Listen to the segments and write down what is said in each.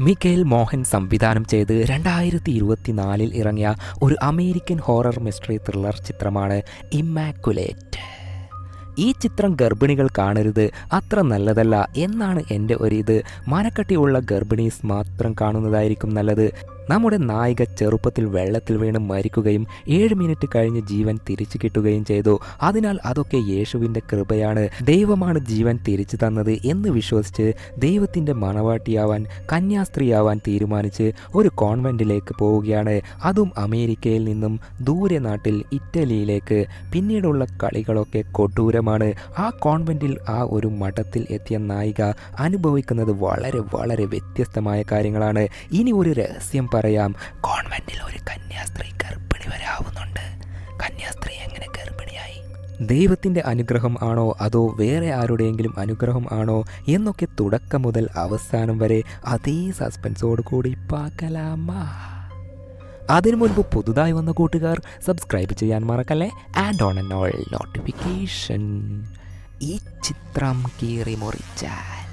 Mikkel Mohan സംവിധാനം ചെയ്ത് രണ്ടായിരത്തി ഇരുപത്തിനാലിൽ ഇറങ്ങിയ ഒരു അമേരിക്കൻ ഹൊറർ മിസ്റ്ററി ത്രില്ലർ ചിത്രമാണ് ഇമ്മാക്കുലേറ്റ്. ഈ ചിത്രം ഗർഭിണികൾ കാണരുത് അത്ര നല്ലതല്ല എന്നാണ് എന്റെ ഒരു ഒരിത്. മനക്കട്ടിയുള്ള ഗർഭിണീസ് മാത്രം കാണുന്നതായിരിക്കും നല്ലത്. നമ്മുടെ നായിക ചെറുപ്പത്തിൽ വെള്ളത്തിൽ വീണ് മരിക്കുകയും ഏഴ് മിനിറ്റ് കഴിഞ്ഞ് ജീവൻ തിരിച്ചു കിട്ടുകയും ചെയ്തു. അതിനാൽ അതൊക്കെ യേശുവിന്റെ കൃപയാണ്. ദൈവമാണ് ജീവൻ തിരിച്ചു തന്നത് എന്ന് വിശ്വസിച്ച് ദൈവത്തിന്റെ മണവാട്ടിയാവാൻ കന്യാസ്ത്രീയാവാൻ തീരുമാനിച്ച് ഒരു കോൺവെന്റിലേക്ക് പോവുകയാണ്. അതും അമേരിക്കയിൽ നിന്നും ദൂരെ നാട്ടിൽ ഇറ്റലിയിലേക്ക്. പിന്നീടുള്ള കളികളൊക്കെ കൊടൂരമാണ് ആ കോൺവെന്റിൽ ആ ഒരു മഠത്തിൽ എത്തിയ നായിക അനുഭവിക്കുന്നത് വളരെ വളരെ വ്യത്യസ്തമായ കാര്യങ്ങളാണ്. ഇനി ഒരു രഹസ്യം പറയാം. കോൺവെന്റിൽ ഒരു കന്യാസ്ത്രീ ഗർഭിണി വരാവുന്നുണ്ട്. കന്യാസ്ത്രീ എങ്ങനെ ഗർഭിണിയായി? ദൈവത്തിന്റെ അനുഗ്രഹം ആണോ അതോ വേറെ ആരുടെയെങ്കിലും അനുഗ്രഹം ആണോ എന്നൊക്കെ തുടക്കം മുതൽ അവസാനം വരെ അതേ സസ്പെൻസോട് കൂടി പാക്കലാമാ. അതിനു മുൻപ് പുതുതായി വന്ന കൂട്ടുകാർ സബ്സ്ക്രൈബ് ചെയ്യാൻ മറക്കല്ലേ? And on and all notification ഈ ചിത്രം കീറി മുറിച്ചാൽ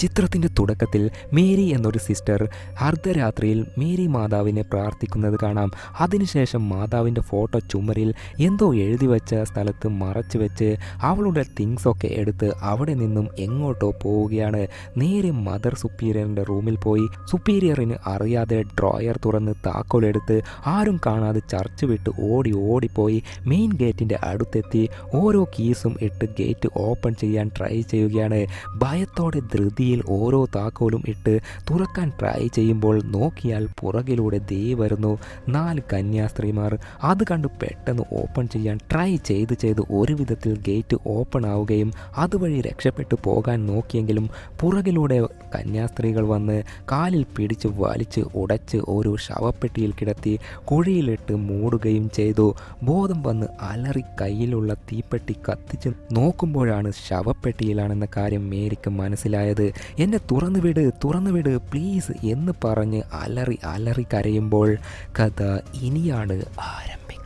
ചിത്രത്തിന്റെ തുടക്കത്തിൽ മേരി എന്നൊരു സിസ്റ്റർ അർദ്ധരാത്രിയിൽ മേരി മാതാവിനെ പ്രാർത്ഥിക്കുന്നത് കാണാം. അതിനുശേഷം മാതാവിന്റെ ഫോട്ടോ ചുമരിൽ എന്തോ എഴുതി വെച്ച സ്ഥലത്ത് മറച്ചു വെച്ച് അവളുടെ തിങ്സ് ഒക്കെ എടുത്ത് അവിടെ നിന്നും എങ്ങോട്ടോ പോവുകയാണ്. നേരെ മദർ സുപ്പീരിയറിന്റെ റൂമിൽ പോയി. സുപ്പീരിയറിന് അറിയാതെ ഡ്രോയർ തുറന്ന് താക്കോലെടുത്ത് ആരും കാണാതെ ചർച്ച് വിട്ട് ഓടി ഓടിപ്പോയി മെയിൻ ഗേറ്റിന്റെ അടുത്തെത്തി. ഓരോ കീസും ഇട്ട് ഗേറ്റ് ഓപ്പൺ ചെയ്യാൻ ട്രൈ ചെയ്യുകയാണ്. ഭയത്തോടെ ധൃതിയിൽ ഓരോ താക്കോലും ഇട്ട് തുറക്കാൻ ട്രൈ ചെയ്യുമ്പോൾ നോക്കിയാൽ പുറകിലൂടെ ദേ വരുന്നു നാല് കന്യാസ്ത്രീമാർ. അത് കണ്ട് പെട്ടെന്ന് ഓപ്പൺ ചെയ്യാൻ ട്രൈ ചെയ്ത് ചെയ്ത് ഒരു വിധത്തിൽ ഗേറ്റ് ഓപ്പൺ ആവുകയും അതുവഴി രക്ഷപ്പെട്ടു പോകാൻ നോക്കിയെങ്കിലും പുറകിലൂടെ കന്യാസ്ത്രീകൾ വന്ന് കാലിൽ പിടിച്ച് വലിച്ച് ഉടച്ച് ഒരു ശവപ്പെട്ടിയിൽ കിടത്തി കുഴിയിലിട്ട് മൂടുകയും ചെയ്തു. ബോധം വന്ന് അലറി കയ്യിലുള്ള തീപ്പെട്ടി കത്തിച്ച് നോക്കുമ്പോഴാണ് ശവപ്പെട്ടിയിലാണെന്ന കാര്യം മേരിക്ക് മനസ്സിലായത്. എന്നെ തുറന്നു വിട് തുറന്നു വിട് പ്ലീസ് എന്ന് പറഞ്ഞ് അലറി അലറി കരയുമ്പോൾ കഥ ഇനിയാണ് ആരംഭിക്കുന്നത്.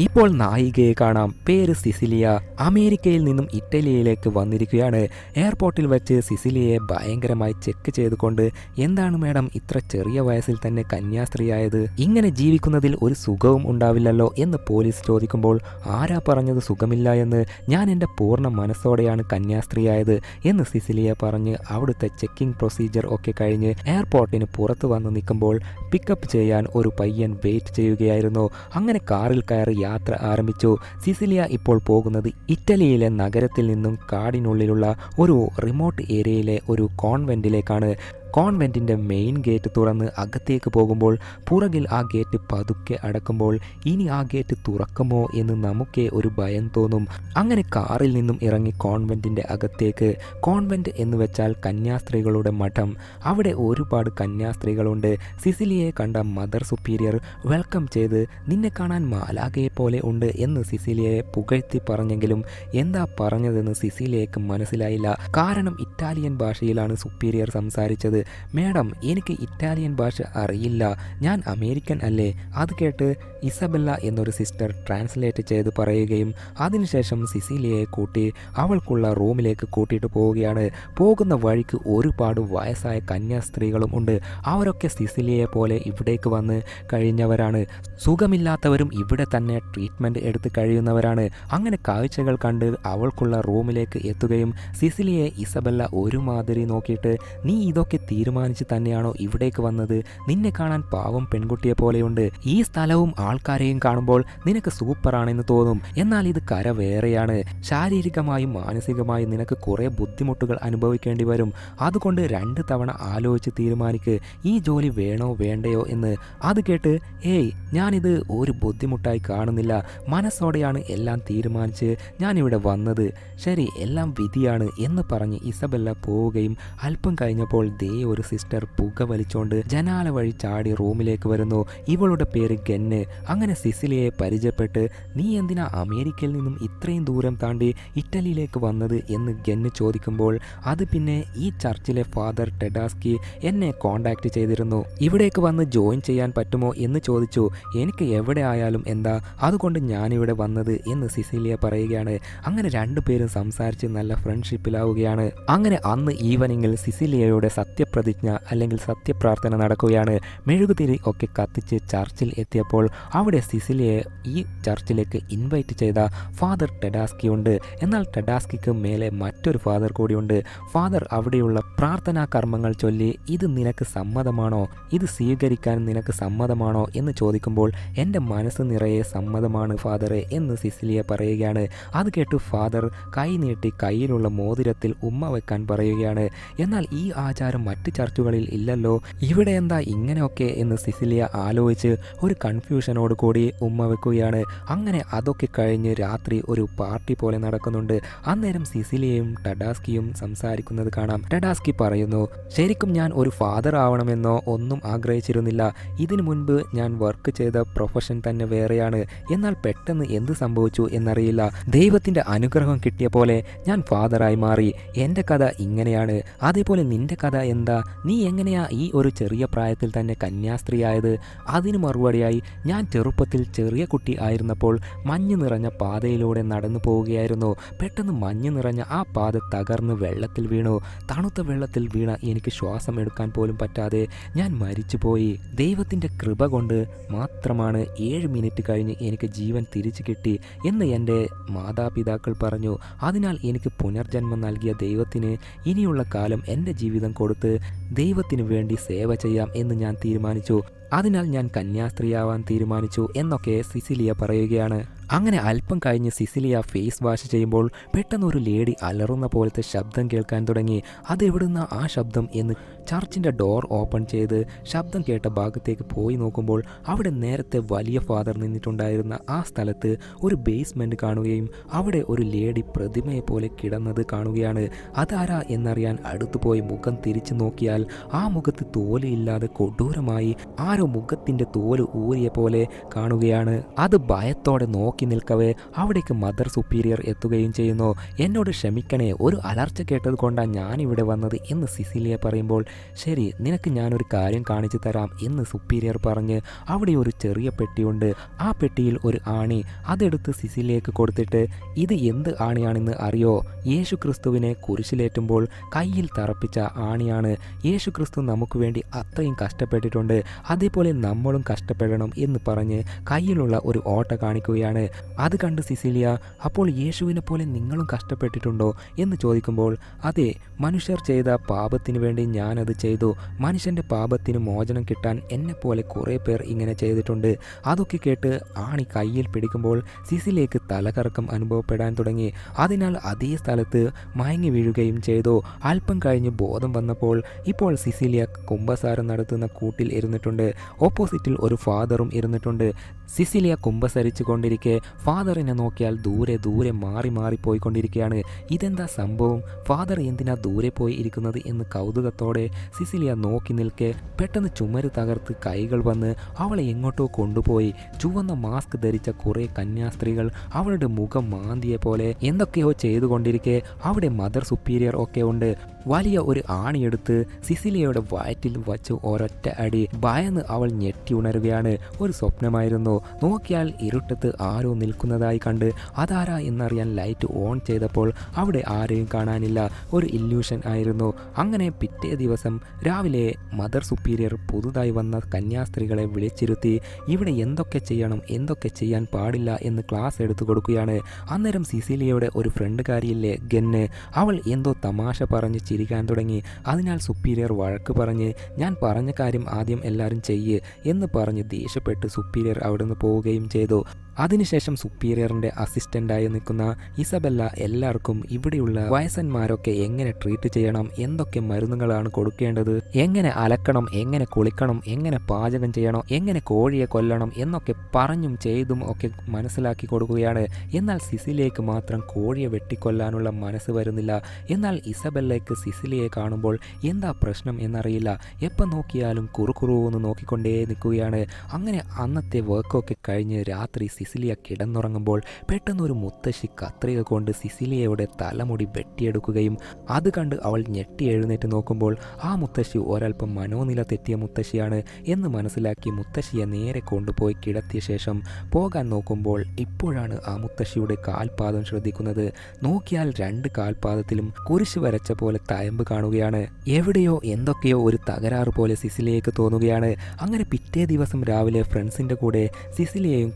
ഇപ്പോൾ നായികയെ കാണാം. പേര് സിസിലിയ. അമേരിക്കയിൽ നിന്നും ഇറ്റലിയിലേക്ക് വന്നിരിക്കുകയാണ്. എയർപോർട്ടിൽ വെച്ച് സിസിലിയയെ ഭയങ്കരമായി ചെക്ക് ചെയ്തുകൊണ്ട് എന്താണ് മാഡം ഇത്ര ചെറിയ വയസ്സിൽ തന്നെ കന്യാസ്ത്രീയായത്? ഇങ്ങനെ ജീവിക്കുന്നതിൽ ഒരു സുഖവും ഉണ്ടാവില്ലല്ലോ? എന്ന് പോലീസ് ചോദിക്കുമ്പോൾ ആരാ പറഞ്ഞത് സുഖമില്ല എന്ന്? ഞാൻ എന്റെ പൂർണ മനസ്സോടെയാണ് കന്യാസ്ത്രീയായത് എന്ന് സിസിലിയ പറഞ്ഞ് അവിടുത്തെ ചെക്കിംഗ് പ്രൊസീജിയർ ഒക്കെ കഴിഞ്ഞ് എയർപോർട്ടിന് പുറത്ത് വന്ന് നിൽക്കുമ്പോൾ പിക്കപ്പ് ചെയ്യാൻ ഒരു പയ്യൻ വെയിറ്റ് ചെയ്യുകയായിരുന്നു. അങ്ങനെ കാറിൽ കയറി യാത്ര ആരംഭിച്ചു. സിസിലിയ ഇപ്പോൾ പോകുന്നത് ഇറ്റലിയിലെ നഗരത്തിൽ നിന്നും കാടിനുള്ളിലുള്ള ഒരു റിമോട്ട് ഏരിയയിലെ ഒരു കോൺവെന്റിലേക്കാണ് കോൺവെന്റിന്റെ മെയിൻ ഗേറ്റ് തുറന്ന് അകത്തേക്ക് പോകുമ്പോൾ പുറകിൽ ആ ഗേറ്റ് പതുക്കെ അടക്കുമ്പോൾ ഇനി ആ ഗേറ്റ് തുറക്കുമോ എന്ന് നമുക്കേ ഒരു ഭയം തോന്നും. അങ്ങനെ കാറിൽ നിന്നും ഇറങ്ങി കോൺവെന്റിന്റെ അകത്തേക്ക്. കോൺവെന്റ് എന്ന് വെച്ചാൽ കന്യാസ്ത്രീകളുടെ മഠം. അവിടെ ഒരുപാട് കന്യാസ്ത്രീകളുണ്ട്. സിസിലിയെ കണ്ട മദർ സുപ്പീരിയർ വെൽക്കം ചെയ്ത് നിന്നെ കാണാൻ മാലാകയെ പോലെ ഉണ്ട് എന്ന് സിസിലിയെ പുകഴ്ത്തി പറഞ്ഞെങ്കിലും എന്താ പറഞ്ഞതെന്ന് സിസിലിയക്ക് മനസ്സിലായില്ല. കാരണം ഇറ്റാലിയൻ ഭാഷയിലാണ് സുപ്പീരിയർ സംസാരിച്ചത്. മേഡം എനിക്ക് ഇറ്റാലിയൻ ഭാഷ അറിയില്ല. ഞാൻ അമേരിക്കൻ അല്ലേ? അത് കേട്ട് ഇസബെല്ല എന്നൊരു സിസ്റ്റർ ട്രാൻസ്ലേറ്റ് ചെയ്ത് പറയുകയും അതിനുശേഷം സിസിലിയയെ കൂട്ടി അവൾക്കുള്ള റൂമിലേക്ക് കൂട്ടിയിട്ട് പോവുകയാണ്. പോകുന്ന വഴിക്ക് ഒരുപാട് വയസ്സായ കന്യാസ്ത്രീകളും ഉണ്ട്. അവരൊക്കെ സിസിലിയയെ പോലെ ഇവിടേക്ക് വന്ന് കഴിഞ്ഞവരാണ്. സുഖമില്ലാത്തവരും ഇവിടെ തന്നെ ട്രീറ്റ്മെന്റ് എടുത്ത് കഴിയുന്നവരാണ്. അങ്ങനെ കാഴ്ചകൾ കണ്ട് അവൾക്കുള്ള റൂമിലേക്ക് എത്തുകയും സിസിലിയെ ഇസബെല്ല ഒരുമാതിരി നോക്കിയിട്ട് നീ ഇതൊക്കെ തീരുമാനിച്ച് തന്നെയാണോ ഇവിടേക്ക് വന്നത്? നിന്നെ കാണാൻ പാവം പെൺകുട്ടിയെ പോലെയുണ്ട്. ഈ സ്ഥലവും ആൾക്കാരെയും കാണുമ്പോൾ നിനക്ക് സൂപ്പറാണെന്ന് തോന്നും. എന്നാൽ ഇത് കര വേറെയാണ്. ശാരീരികമായും മാനസികമായും നിനക്ക് കുറേ ബുദ്ധിമുട്ടുകൾ അനുഭവിക്കേണ്ടി വരും. അതുകൊണ്ട് രണ്ട് തവണ ആലോചിച്ച് തീരുമാനിക്ക്. ഈ ജോലി വേണോ വേണ്ടയോ എന്ന്. അത് കേട്ട് ഏയ് ഞാനിത് ഒരു ബുദ്ധിമുട്ടായി കാണുന്നില്ല. മനസ്സോടെയാണ് എല്ലാം തീരുമാനിച്ച് ഞാനിവിടെ വന്നത്. ശരി എല്ലാം വിധിയാണ് എന്ന് പറഞ്ഞ് ഇസബെല്ല പോവുകയും അല്പം കഴിഞ്ഞപ്പോൾ ദേ അതേ ഒരു സിസ്റ്റർ പുക വലിച്ചോണ്ട് ജനാല വഴി ചാടി റൂമിലേക്ക് വരുന്നു. ഇവളുടെ പേര് ഗന്ന്. അങ്ങനെ സിസിലിയെ പരിചയപ്പെട്ട് നീ എന്തിനാ അമേരിക്കയിൽ നിന്നും ഇത്രയും ദൂരം താണ്ടി ഇറ്റലിയിലേക്ക് വന്നത്? എന്ന് ഗന്ന് ചോദിക്കുമ്പോൾ അത് പിന്നെ ഈ ചർച്ചിലെ ഫാദർ ടെഡാസ്കി എന്നെ കോണ്ടാക്ട് ചെയ്തിരുന്നു. ഇവിടേക്ക് വന്ന് ജോയിൻ ചെയ്യാൻ പറ്റുമോ? എന്ന് ചോദിച്ചു. എനിക്ക് എവിടെ ആയാലും എന്താ? അതുകൊണ്ട് ഞാനിവിടെ വന്നത്? എന്ന് സിസിലിയ പറയുകയാണ്. അങ്ങനെ രണ്ടുപേരും സംസാരിച്ച് നല്ല ഫ്രണ്ട്ഷിപ്പിലാവുകയാണ് അങ്ങനെ അന്ന് ഈവനിങ്ങിൽ സിസിലിയയുടെ സത്യപ്രതിജ്ഞ അല്ലെങ്കിൽ സത്യപ്രാർത്ഥന നടക്കുകയാണ്. മെഴുകുതിരി ഒക്കെ കത്തിച്ച് ചർച്ചിൽ എത്തിയപ്പോൾ അവിടെ സിസിലിയെ ഈ ചർച്ചിലേക്ക് ഇൻവൈറ്റ് ചെയ്ത ഫാദർ ടെഡാസ്കി ഉണ്ട്. എന്നാൽ ടെഡാസ്കിക്ക് മേലെ മറ്റൊരു ഫാദർ കൂടിയുണ്ട്. ഫാദർ അവിടെയുള്ള പ്രാർത്ഥനാ കർമ്മങ്ങൾ ചൊല്ലി ഇത് നിനക്ക് സമ്മതമാണോ? ഇത് സ്വീകരിക്കാൻ നിനക്ക് സമ്മതമാണോ? എന്ന് ചോദിക്കുമ്പോൾ എന്റെ മനസ്സ് നിറയെ സമ്മതമാണ് ഫാദറെ എന്ന് സിസിലിയ പറയുകയാണ്. അത് കേട്ട് ഫാദർ കൈ നീട്ടി കയ്യിലുള്ള മോതിരത്തിൽ ഉമ്മ വെക്കാൻ പറയുകയാണ്. എന്നാൽ ഈ ആചാരം മറ്റ് ചർച്ചുകളിൽ ഇല്ലല്ലോ. ഇവിടെ എന്താ ഇങ്ങനെയൊക്കെ എന്ന് സിസിലിയ ആലോചിച്ച് ഒരു കൺഫ്യൂഷനോട് കൂടി ഉമ്മ വെക്കുകയാണ്. അങ്ങനെ അതൊക്കെ കഴിഞ്ഞ് രാത്രി ഒരു പാർട്ടി പോലെ നടക്കുന്നുണ്ട്. അന്നേരം സിസിലിയയും ടഡാസ്കിയും സംസാരിക്കുന്നത് കാണാം. ടഡാസ്കി പറയുന്നു ശരിക്കും ഞാൻ ഒരു ഫാദർ ആവണമെന്നോ ഒന്നും ആഗ്രഹിച്ചിരുന്നില്ല. ഇതിനു മുൻപ് ഞാൻ വർക്ക് ചെയ്ത പ്രൊഫഷൻ തന്നെ വേറെയാണ്. എന്നാൽ പെട്ടെന്ന് എന്ത് സംഭവിച്ചു എന്നറിയില്ല. ദൈവത്തിന്റെ അനുഗ്രഹം കിട്ടിയ പോലെ ഞാൻ ഫാദറായി മാറി. എന്റെ കഥ ഇങ്ങനെയാണ്. അതേപോലെ നിന്റെ കഥ എന്താ? നീ എങ്ങനെയാ ഈ ഒരു ചെറിയ പ്രായത്തിൽ തന്നെ കന്യാസ്ത്രീയായത്? അതിന് മറുപടിയായി ഞാൻ ചെറുപ്പത്തിൽ ചെറിയ കുട്ടി ആയിരുന്നപ്പോൾ മഞ്ഞ് നിറഞ്ഞ പാതയിലൂടെ നടന്നു പോവുകയായിരുന്നു. പെട്ടെന്ന് മഞ്ഞ് നിറഞ്ഞ ആ പാത തകർന്ന് വെള്ളത്തിൽ വീണു. തണുത്ത വെള്ളത്തിൽ വീണ എനിക്ക് ശ്വാസം എടുക്കാൻ പോലും പറ്റാതെ ഞാൻ മരിച്ചുപോയി. ദൈവത്തിന്റെ കൃപ കൊണ്ട് മാത്രമാണ് ഏഴ് മിനിറ്റ് കഴിഞ്ഞ് എനിക്ക് ജീവൻ തിരിച്ചു കിട്ടി എന്ന് എന്റെ മാതാപിതാക്കൾ പറഞ്ഞു. അതിനാൽ എനിക്ക് പുനർജന്മം നൽകിയ ദൈവത്തിന് ഇനിയുള്ള കാലം എന്റെ ജീവിതം കൊടുത്ത് ദൈവത്തിന് വേണ്ടി സേവ ചെയ്യാം എന്ന് ഞാൻ തീരുമാനിച്ചു. അതിനാൽ ഞാൻ കന്യാസ്ത്രീയാവാൻ തീരുമാനിച്ചു എന്നൊക്കെ സിസിലിയ പറയുകയാണ്. അങ്ങനെ അല്പം കഴിഞ്ഞ് സിസിലിയ ഫേസ് വാഷ് ചെയ്യുമ്പോൾ പെട്ടെന്ന് ഒരു ലേഡി അലറുന്ന പോലത്തെ ശബ്ദം കേൾക്കാൻ തുടങ്ങി. അതെവിടുന്ന ആ ശബ്ദം എന്ന് ചർച്ചിന്റെ ഡോർ ഓപ്പൺ ചെയ്ത് ശബ്ദം കേട്ട ഭാഗത്തേക്ക് പോയി നോക്കുമ്പോൾ അവിടെ നേരത്തെ വലിയ ഫാദർ നിന്നിട്ടുണ്ടായിരുന്ന ആ സ്ഥലത്ത് ഒരു ബേസ്മെന്റ് കാണുകയും അവിടെ ഒരു ലേഡി പ്രതിമയെ പോലെ കിടന്നത് കാണുകയാണ്. അതാരാ എന്നറിയാൻ അടുത്തു പോയി മുഖം തിരിച്ചു നോക്കിയാൽ ആ മുഖത്ത് തോലില്ലാതെ കൊടൂരമായി ആരോ മുഖത്തിന്റെ തോൽ ഊരിയ പോലെ കാണുകയാണ്. അത് ഭയത്തോടെ നോക്കി നിൽക്കവേ അവിടേക്ക് മദർ സുപ്പീരിയർ എത്തുകയും ചെയ്യുന്നു. എന്നോട് ക്ഷമിക്കണേ ഒരു അലർച്ച കേട്ടത് കൊണ്ടാണ് ഞാനിവിടെ വന്നത് എന്ന് സിസിലിയ പറയുമ്പോൾ ശരി നിനക്ക് ഞാനൊരു കാര്യം കാണിച്ചു തരാം എന്ന് സുപ്പീരിയർ പറഞ്ഞ് അവിടെ ഒരു ചെറിയ പെട്ടിയുണ്ട്. ആ പെട്ടിയിൽ ഒരു ആണി അതെടുത്ത് സിസിലേക്ക് കൊടുത്തിട്ട് ഇത് എന്ത് ആണിയാണെന്ന് അറിയോ? യേശു ക്രിസ്തുവിനെ കുരിശിലേറ്റുമ്പോൾ കയ്യിൽ തറപ്പിച്ച ആണിയാണ്. യേശു ക്രിസ്തു നമുക്ക് വേണ്ടി അത്രയും കഷ്ടപ്പെട്ടിട്ടുണ്ട്. അതേപോലെ നമ്മളും കഷ്ടപ്പെടണം എന്ന് പറഞ്ഞ് കയ്യിലുള്ള ഒരു ഓട്ട കാണിക്കുകയാണ്. അത് കണ്ട് സിസിലിയ അപ്പോൾ യേശുവിനെ പോലെ നിങ്ങളും കഷ്ടപ്പെട്ടിട്ടുണ്ടോ? എന്ന് ചോദിക്കുമ്പോൾ അതെ മനുഷ്യർ ചെയ്ത പാപത്തിന് വേണ്ടി ഞാനത് ചെയ്തു. മനുഷ്യന്റെ പാപത്തിന് മോചനം കിട്ടാൻ എന്നെപ്പോലെ കുറേ പേർ ഇങ്ങനെ ചെയ്തിട്ടുണ്ട്. അതൊക്കെ കേട്ട് ആണി കയ്യിൽ പിടിക്കുമ്പോൾ സിസിലേക്ക് തലകറക്കം അനുഭവപ്പെടാൻ തുടങ്ങി. അതിനാൽ അതേ സ്ഥലത്ത് മയങ്ങി വീഴുകയും ചെയ്തു. അല്പം കഴിഞ്ഞ് ബോധം വന്നപ്പോൾ ഇപ്പോൾ സിസിലിയ കുംഭസാരം നടത്തുന്ന കൂട്ടിൽ ഇരുന്നിട്ടുണ്ട്. ഓപ്പോസിറ്റിൽ ഒരു ഫാദറും ഇരുന്നിട്ടുണ്ട്. സിസിലിയ കുമ്പസരിച്ചു കൊണ്ടിരിക്കെ ഫാദറിനെ നോക്കിയാൽ ദൂരെ ദൂരെ മാറി മാറി പോയിക്കൊണ്ടിരിക്കുകയാണ് ഇതെന്താ സംഭവം? ഫാദർ എന്തിനാ ദൂരെ പോയി ഇരിക്കുന്നത് എന്ന് കൗതുകത്തോടെ സിസിലിയ നോക്കി നിൽക്കെ. പെട്ടെന്ന് ചുമര് തകർത്ത് കൈകൾ വന്ന് അവളെ എങ്ങോട്ടോ കൊണ്ടുപോയി. ചുവന്ന മാസ്ക് ധരിച്ച കുറേ കന്യാസ്ത്രീകൾ അവളുടെ മുഖം മാന്തിയ പോലെ എന്തൊക്കെയോ ചെയ്തുകൊണ്ടിരിക്കെ. അവിടെ മദർ സുപ്പീരിയർ ഒക്കെ ഉണ്ട്. വലിയ ഒരു ആണിയെടുത്ത് സിസിലിയയുടെ വയറ്റിൽ വച്ച് ഒരൊറ്റ അടി. ഭയന്ന് അവൾ ഞെട്ടി ഉണരുകയാണ്. ഒരു സ്വപ്നമായിരുന്നു. നോക്കിയാൽ ഇരുട്ടത്ത് ആരോ നിൽക്കുന്നതായി കണ്ട് അതാരാ എന്നറിയാൻ ലൈറ്റ് ഓൺ ചെയ്തപ്പോൾ അവിടെ ആരെയും കാണാനില്ല. ഒരു ഇല്യൂഷൻ ആയിരുന്നു. അങ്ങനെ പിറ്റേ ദിവസം രാവിലെ മദർ സുപ്പീരിയർ പുതുതായി വന്ന കന്യാസ്ത്രീകളെ വിളിച്ചിരുത്തി ഇവിടെ എന്തൊക്കെ ചെയ്യണം? എന്തൊക്കെ ചെയ്യാൻ പാടില്ല? എന്ന് ക്ലാസ് എടുത്തു കൊടുക്കുകയാണ്. അന്നേരം സിസിലിയയുടെ ഒരു ഫ്രണ്ടുകാരിയില്ലേ ഗെന്ന് അവൾ എന്തോ തമാശ പറഞ്ഞ് ചിരിക്കാൻ തുടങ്ങി. അതിനാൽ സുപ്പീരിയർ വഴക്ക് പറഞ്ഞ് ഞാൻ പറഞ്ഞ കാര്യം ആദ്യം എല്ലാവരും ചെയ്യ് എന്ന് പറഞ്ഞ് ദേഷ്യപ്പെട്ട് സുപ്പീരിയർ അവിടുന്ന് പോവുകയും ചെയ്തു. അതിനുശേഷം സുപ്പീരിയറിന്റെ അസിസ്റ്റന്റായി നിൽക്കുന്ന ഇസബെല്ല എല്ലാവർക്കും ഇവിടെയുള്ള വയസ്സന്മാരൊക്കെ എങ്ങനെ ട്രീറ്റ് ചെയ്യണം? എന്തൊക്കെ മരുന്നുകളാണ് കൊടുക്കേണ്ടത്? എങ്ങനെ അലക്കണം? എങ്ങനെ കുളിക്കണം? എങ്ങനെ പാചകം ചെയ്യണം? എങ്ങനെ കോഴിയെ കൊല്ലണം? എന്നൊക്കെ പറഞ്ഞും ചെയ്തും ഒക്കെ മനസ്സിലാക്കി കൊടുക്കുകയാണ്. എന്നാൽ സിസിലിയക്ക് മാത്രം കോഴിയെ വെട്ടിക്കൊല്ലാനുള്ള മനസ്സ് വരുന്നില്ല. എന്നാൽ ഇസബെല്ലയ്ക്ക് സിസിലിയെ കാണുമ്പോൾ എന്താ പ്രശ്നം എന്നറിയില്ല. എപ്പം നോക്കിയാലും കുറുകുറുവെന്ന് നോക്കിക്കൊണ്ടേ നിൽക്കുകയാണ്. അങ്ങനെ അന്നത്തെ വർക്കൊക്കെ കഴിഞ്ഞ് രാത്രി സിസിലിയ കിടന്നുറങ്ങുമ്പോൾ പെട്ടെന്നൊരു മുത്തശ്ശി കത്രിക കൊണ്ട് സിസിലിയയുടെ തലമുടി വെട്ടിയെടുക്കുകയും അത് കണ്ട് അവൾ ഞെട്ടി എഴുന്നേറ്റ് നോക്കുമ്പോൾ ആ മുത്തശ്ശി ഒരൽപ്പം മനോനില തെറ്റിയ മുത്തശ്ശിയാണ് എന്ന് മനസ്സിലാക്കി മുത്തശ്ശിയെ നേരെ കൊണ്ടുപോയി കിടത്തിയ ശേഷം പോകാൻ നോക്കുമ്പോൾ ഇപ്പോഴാണ് ആ മുത്തശ്ശിയുടെ കാൽപാദം ശ്രദ്ധിക്കുന്നത്. നോക്കിയാൽ രണ്ട് കാൽപാദത്തിലും കുരിശ് വരച്ച പോലെ തയമ്പ് കാണുകയാണ്. എവിടെയോ എന്തൊക്കെയോ ഒരു തകരാറ് പോലെ സിസിലിയയ്ക്ക് തോന്നുകയാണ്. അങ്ങനെ പിറ്റേ ദിവസം രാവിലെ ഫ്രണ്ട്സിന്റെ കൂടെ സിസിലിയയും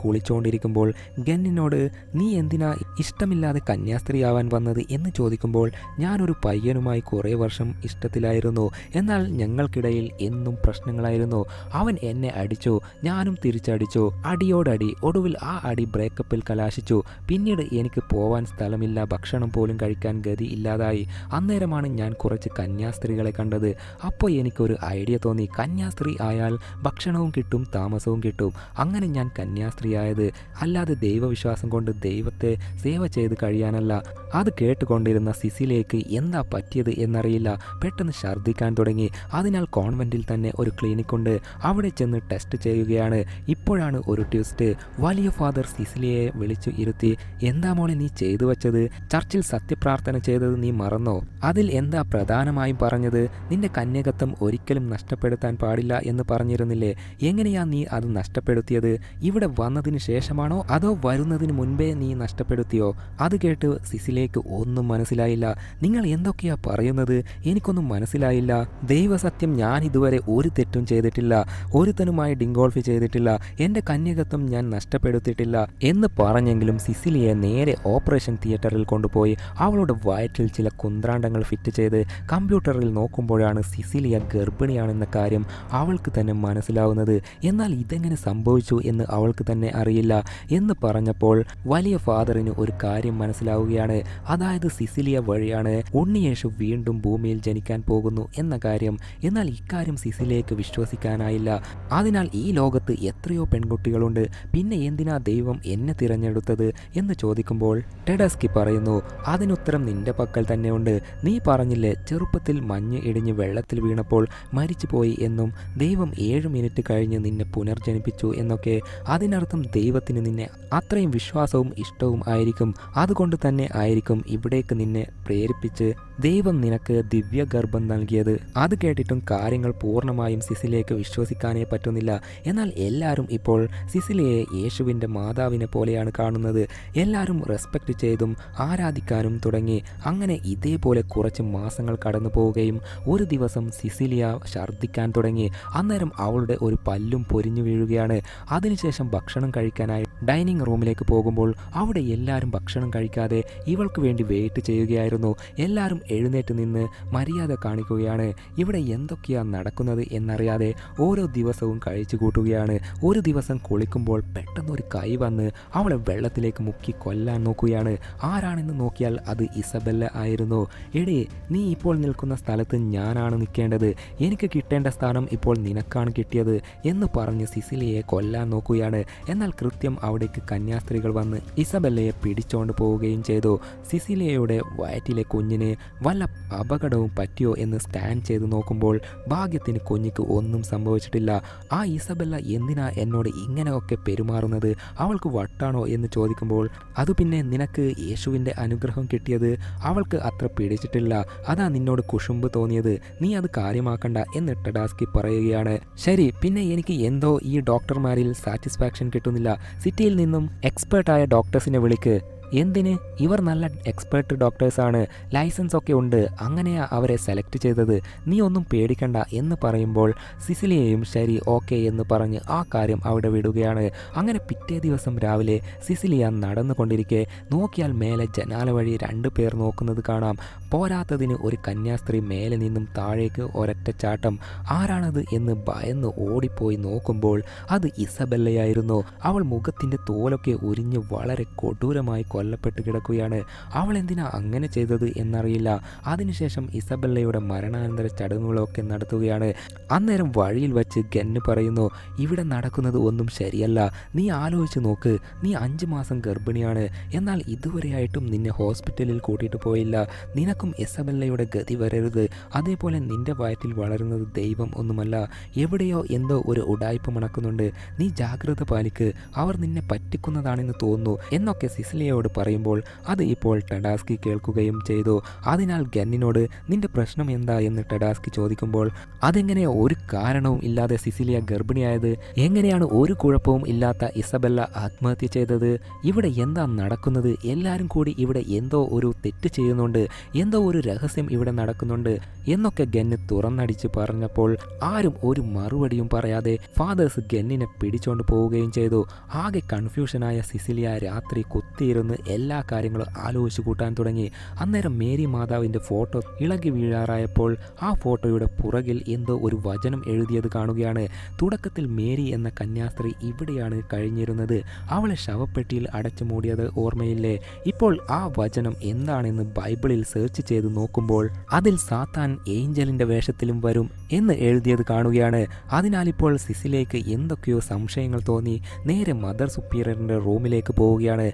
കുളിച്ചുകൊണ്ടിരിക്കുമ്പോൾ ഗന്നിനോട് നീ എന്തിനാ ഇഷ്ടമില്ലാതെ കന്യാസ്ത്രീയാവാൻ വന്നത്? എന്ന് ചോദിക്കുമ്പോൾ ഞാനൊരു പയ്യനുമായി കുറേ വർഷം ഇഷ്ടത്തിലായിരുന്നു. എന്നാൽ ഞങ്ങൾക്കിടയിൽ എന്നും പ്രശ്നങ്ങളായിരുന്നു. അവൻ എന്നെ അടിച്ചു ഞാനും തിരിച്ചടിച്ചു. അടിയോടടി ഒടുവിൽ ആ അടി ബ്രേക്കപ്പിൽ കലാശിച്ചു. പിന്നീട് എനിക്ക് പോവാൻ സ്ഥലമില്ല ഭക്ഷണം പോലും കഴിക്കാൻ ഗതി ഇല്ലാതായി. അന്നേരമാണ് ഞാൻ കുറച്ച് കന്യാസ്ത്രീകളെ കണ്ടത്. അപ്പോൾ എനിക്കൊരു ഐഡിയ തോന്നി. കന്യാസ്ത്രീ ആയാൽ ഭക്ഷണവും കിട്ടും താമസവും കിട്ടും. അങ്ങനെ ഞാൻ കന്യാസ്ത്രീയായത് അല്ലാതെ ദൈവവിശ്വാസം കൊണ്ട് ദൈവത്തെ സേവ ചെയ്ത് കഴിയാനല്ല അത് കേട്ടുകൊണ്ടിരുന്ന സിസിലേക്ക് എന്താ പറ്റിയത് എന്നറിയില്ല. പെട്ടെന്ന് ഛർദ്ദിക്കാൻ തുടങ്ങി. അതിനാൽ കോൺവെന്റിൽ തന്നെ ഒരു ക്ലിനിക് ഉണ്ട്. അവിടെ ചെന്ന് ടെസ്റ്റ് ചെയ്യുകയാണ്. ഇപ്പോഴാണ് ഒരു ട്വിസ്റ്റ്. വലിയ ഫാദർ സിസിലിയെ വിളിച്ചു ഇരുത്തി എന്താ മോളെ നീ ചെയ്തു വച്ചത്? ചർച്ചിൽ സത്യപ്രാർത്ഥന ചെയ്തത് നീ മറന്നോ? അതിൽ എന്താ പ്രധാനമായും പറഞ്ഞത്? നിന്റെ കന്യകത്വം ഒരിക്കലും നഷ്ടപ്പെടുത്താൻ പാടില്ല എന്ന് പറഞ്ഞിരുന്നില്ലേ? എങ്ങനെയാ നീ അത് നഷ്ടപ്പെടുത്തിയത്? ഇവിടെ വന്നതിന് ശേഷമാണോ അതോ വരുന്നതിന് മുൻപേ നീ നഷ്ടപ്പെടുത്തിയോ? അത് കേട്ട് സിസിലേക്ക് ഒന്നും മനസ്സിലായില്ല. നിങ്ങൾ എന്തൊക്കെയാ പറയുന്നത്? എനിക്കൊന്നും മനസ്സിലായില്ല. ദൈവസത്യം ഞാൻ ഇതുവരെ ഒരു തെറ്റും ചെയ്തിട്ടില്ല. ഒരുത്തനുമായി ഡിങ്കോൾഫ് ചെയ്തിട്ടില്ല. എന്റെ കന്യകത്വം ഞാൻ നഷ്ടപ്പെടുത്തിയിട്ടില്ല എന്ന് പറഞ്ഞെങ്കിലും സിസിലിയെ നേരെ ഓപ്പറേഷൻ തിയേറ്ററിൽ കൊണ്ടുപോയി അവളുടെ വയറ്റിൽ ചില കുന്ത്രാണ്ടങ്ങൾ ഫിറ്റ് ചെയ്ത് കമ്പ്യൂട്ടറിൽ നോക്കുമ്പോഴാണ് സിസിലിയ ഗർഭിണിയാണെന്ന കാര്യം അവൾക്ക് തന്നെ മനസ്സിലാവുന്നത്. എന്നാൽ ഇതെങ്ങനെ സംഭവിച്ചു എന്ന് അവൾക്ക് തന്നെ അറിയില്ല. എന്ന് പറഞ്ഞപ്പോൾ വലിയ ഫാദറിന് ഒരു കാര്യം മനസ്സിലാവുകയാണ്. അതായത് സിസിലിയ വഴിയാണ് ഉണ്ണിയേശു വീണ്ടും ഭൂമിയിൽ ജനിക്കാൻ പോകുന്നു എന്ന കാര്യം. എന്നാൽ ഇക്കാര്യം സിസിലിയക്ക് വിശ്വസിക്കാനായില്ല. അതിനാൽ ഈ ലോകത്ത് എത്രയോ പെൺകുട്ടികളുണ്ട്. പിന്നെ എന്തിനാ ദൈവം എന്നെ തിരഞ്ഞെടുത്തത് എന്ന് ചോദിക്കുമ്പോൾ ടെഡസ്കി പറയുന്നു അതിനുത്തരം നിന്റെ പക്കൽ തന്നെയുണ്ട് നീ പറഞ്ഞില്ലേ ചെറുപ്പത്തിൽ മഞ്ഞ് ഇടിഞ്ഞ് വെള്ളത്തിൽ വീണപ്പോൾ മരിച്ചുപോയി എന്നും ദൈവം ഏഴ് മിനിറ്റ് കഴിഞ്ഞ് നിന്നെ പുനർജനിപ്പിച്ചു എന്നൊക്കെ. അതിനർത്ഥം ദൈവത്തിന് നിന്നെ അത്രയും വിശ്വാസവും ഇഷ്ടവും ആയിരിക്കും. അതുകൊണ്ട് തന്നെ ആയിരിക്കും ഇവിടേക്ക് നിന്നെ പ്രേരിപ്പിച്ച് ദൈവം നിനക്ക് ദിവ്യഗർഭം നൽകിയത്. അത് കേട്ടിട്ടും കാര്യങ്ങൾ പൂർണമായും സിസിലേക്ക് വിശ്വസിക്കാനേ പറ്റുന്നില്ല. എന്നാൽ എല്ലാവരും ഇപ്പോൾ സിസിലിയെ യേശുവിന്റെ മാതാവിനെ പോലെയാണ് കാണുന്നത്. എല്ലാവരും റെസ്പെക്റ്റ് ചെയ്തും ആരാധിക്കാനും തുടങ്ങി. അങ്ങനെ ഇതേപോലെ കുറച്ച് മാസങ്ങൾ കടന്നു പോവുകയും ഒരു ദിവസം സിസിലിയ ഛർദ്ദിക്കാൻ തുടങ്ങി. അന്നേരം അവളുടെ ഒരു പല്ലും പൊരിഞ്ഞു വീഴുകയാണ്. അതിനുശേഷം ഭക്ഷണം കഴിക്കാനായി ഡൈനിങ് റൂമിലേക്ക് പോകുമ്പോൾ അവിടെ എല്ലാവരും ഭക്ഷണം കഴിക്കാതെ ഇവൾക്ക് വേണ്ടി വെയിറ്റ് ചെയ്യുകയായിരുന്നു. എല്ലാവരും എഴുന്നേറ്റ് നിന്ന് മര്യാദ കാണിക്കുകയാണ്. ഇവിടെ എന്തൊക്കെയാണ് നടക്കുന്നത് എന്നറിയാതെ ഓരോ ദിവസവും കഴിച്ചു കൂട്ടുകയാണ്. ഒരു ദിവസം കുളിക്കുമ്പോൾ പെട്ടെന്ന് ഒരു കൈ വന്ന് അവളെ വെള്ളത്തിലേക്ക് മുക്കി കൊല്ലാൻ നോക്കുകയാണ്. ആരാണെന്ന് നോക്കിയാൽ അത് ഇസബെല്ല ആയിരുന്നു. എടേ നീ ഇപ്പോൾ നിൽക്കുന്ന സ്ഥലത്ത് ഞാനാണ് നിൽക്കേണ്ടത്. എനിക്ക് കിട്ടേണ്ട സ്ഥാനം ഇപ്പോൾ നിനക്കാണ് കിട്ടിയത് എന്ന് പറഞ്ഞ് സിസിലിയെ കൊല്ലാൻ നോക്കുകയാണ്. എന്നാൽ കൃത്യം അവിടേക്ക് കന്യാസ്ത്രീകൾ വന്ന് ഇസബെല്ലയെ പിടിച്ചോണ്ട് പോവുകയും ചെയ്തു. സിസിലിയയുടെ വയറ്റിലെ കുഞ്ഞിന് വല്ല അപകടവും പറ്റിയോ എന്ന് സ്കാൻ ചെയ്ത് നോക്കുമ്പോൾ ഭാഗ്യത്തിന് കുഞ്ഞിക്ക് ഒന്നും സംഭവിച്ചിട്ടില്ല. ആ ഇസബെല്ല എന്തിനാ എന്നോട് ഇങ്ങനെയൊക്കെ പെരുമാറുന്നത്? അവൾക്ക് വട്ടാണോ എന്ന് ചോദിക്കുമ്പോൾ അത് പിന്നെ നിനക്ക് യേശുവിന്റെ അനുഗ്രഹം കിട്ടിയത്? അവൾക്ക് അത്ര പിടിച്ചിട്ടില്ല. അതാ നിന്നോട് കുഷുമ്പ് തോന്നിയത്. നീ അത് കാര്യമാക്കണ്ട എന്ന് ടഡാസ്കി പറയുകയാണ്. ശരി പിന്നെ എനിക്ക് എന്തോ ഈ ഡോക്ടർമാരിൽ സാറ്റിസ്ഫാക്ഷൻ കിട്ടുന്നില്ല. സിറ്റിയിൽ നിന്നും എക്സ്പേർട്ടായ ഡോക്ടേഴ്സിനെ വിളിക്ക്. എന്തിന്? ഇവർ നല്ല എക്സ്പേർട്ട് ഡോക്ടേഴ്സാണ് ലൈസൻസ് ഒക്കെ ഉണ്ട്. അങ്ങനെയാ അവരെ സെലക്ട് ചെയ്തത്. നീ ഒന്നും പേടിക്കണ്ട എന്ന് പറയുമ്പോൾ സിസിലിയെയും ശരി ഓക്കെ എന്ന് പറഞ്ഞ് ആ കാര്യം അവിടെ വിടുകയാണ്. അങ്ങനെ പിറ്റേ ദിവസം രാവിലെ സിസിലിയ നടന്നുകൊണ്ടിരിക്കെ നോക്കിയാൽ മേലെ ജനാല വഴി രണ്ടു പേർ നോക്കുന്നത് കാണാം. പോരാത്തതിന് ഒരു കന്യാസ്ത്രീ മേലെ നിന്നും താഴേക്ക് ഒരൊറ്റ ചാട്ടം. ആരാണത് എന്ന് ഭയന്ന് ഓടിപ്പോയി നോക്കുമ്പോൾ അത് ഇസബെല്ലയായിരുന്നു. അവൾ മുഖത്തിന്റെ തോലൊക്കെ ഉരിഞ്ഞ് വളരെ കൊടൂരമായി കൊല്ലപ്പെട്ട് കിടക്കുകയാണ്. അവൾ എന്തിനാ അങ്ങനെ ചെയ്തത് എന്നറിയില്ല. അതിനുശേഷം ഇസബെല്ലയുടെ മരണാനന്തര ചടങ്ങുകളൊക്കെ നടത്തുകയാണ്. അന്നേരം വഴിയിൽ വച്ച് ഗന്ന് പറയുന്നു ഇവിടെ നടക്കുന്നത് ഒന്നും ശരിയല്ല. നീ ആലോചിച്ച് നോക്ക്. നീ അഞ്ച് മാസം ഗർഭിണിയാണ്. എന്നാൽ ഇതുവരെയായിട്ടും നിന്നെ ഹോസ്പിറ്റലിൽ കൂട്ടിയിട്ട് പോയില്ല. നിനക്കും ഇസബെല്ലയുടെ ഗതി വരരുത്. അതേപോലെ നിന്റെ വയറ്റിൽ വളരുന്നത് ദൈവം ഒന്നുമല്ല. എവിടെയോ എന്തോ ഒരു ഉടായ്പ മണക്കുന്നുണ്ട്. നീ ജാഗ്രത പാലിക്ക്. അവർ നിന്നെ പറ്റിക്കുന്നതാണെന്ന് തോന്നുന്നു. എന്നൊക്കെ സിസിലിയയോട് പറയുമ്പോൾ അത് ഇപ്പോൾ ടഡാസ്കി കേൾക്കുകയും ചെയ്തു. അതിനാൽ ഗന്നിനോട് നിന്റെ പ്രശ്നം എന്താ? എന്ന് ടഡാസ്കി ചോദിക്കുമ്പോൾ അതെങ്ങനെ ഒരു കാരണവും ഇല്ലാതെ സിസിലിയ ഗർഭിണിയായത്? എങ്ങനെയാണ് ഒരു കുഴപ്പവും ഇല്ലാത്ത ഇസബെല്ല ആത്മഹത്യ ചെയ്തത്? ഇവിടെ എന്താ നടക്കുന്നത്? എല്ലാവരും കൂടി ഇവിടെ എന്തോ ഒരു തെറ്റ് ചെയ്യുന്നുണ്ട്. എന്തോ ഒരു രഹസ്യം ഇവിടെ നടക്കുന്നുണ്ട്. എന്നൊക്കെ ഗന്ന് തുറന്നടിച്ച് പറഞ്ഞപ്പോൾ ആരും ഒരു മറുപടിയും പറയാതെ ഫാദേഴ്സ് ഗന്നിനെ പിടിച്ചോണ്ട് പോവുകയും ചെയ്തു. ആകെ കൺഫ്യൂഷനായ സിസിലിയ രാത്രി കുത്തിയിരുന്ന് എല്ലാ കാര്യങ്ങളും ആലോചിച്ച് കൂട്ടാൻ തുടങ്ങി. അന്നേരം മേരി മാതാവിന്റെ ഫോട്ടോ ഇളകി വീഴാറായപ്പോൾ ആ ഫോട്ടോയുടെ പുറകിൽ എന്തോ ഒരു വചനം എഴുതിയത് കാണുകയാണ്. തുടക്കത്തിൽ മേരി എന്ന കന്യാസ്ത്രീ ഇവിടെയാണ് കഴിഞ്ഞിരുന്നത്. അവളെ ശവപ്പെട്ടിയിൽ അടച്ചു മൂടിയത് ഓർമ്മയില്ലേ? ഇപ്പോൾ ആ വചനം എന്താണെന്ന് ബൈബിളിൽ സെർച്ച് ചെയ്ത് നോക്കുമ്പോൾ അതിൽ സാത്താൻ ഏഞ്ചലിന്റെ വേഷത്തിലും വരും എന്ന് എഴുതിയത് കാണുകയാണ്. അതിനാൽ ഇപ്പോൾ സിസിലേക്ക് എന്തൊക്കെയോ സംശയങ്ങൾ തോന്നി. നേരെ മദർ സുപ്പീരിയറിന്റെ റൂമിലേക്ക് പോവുകയാണ്.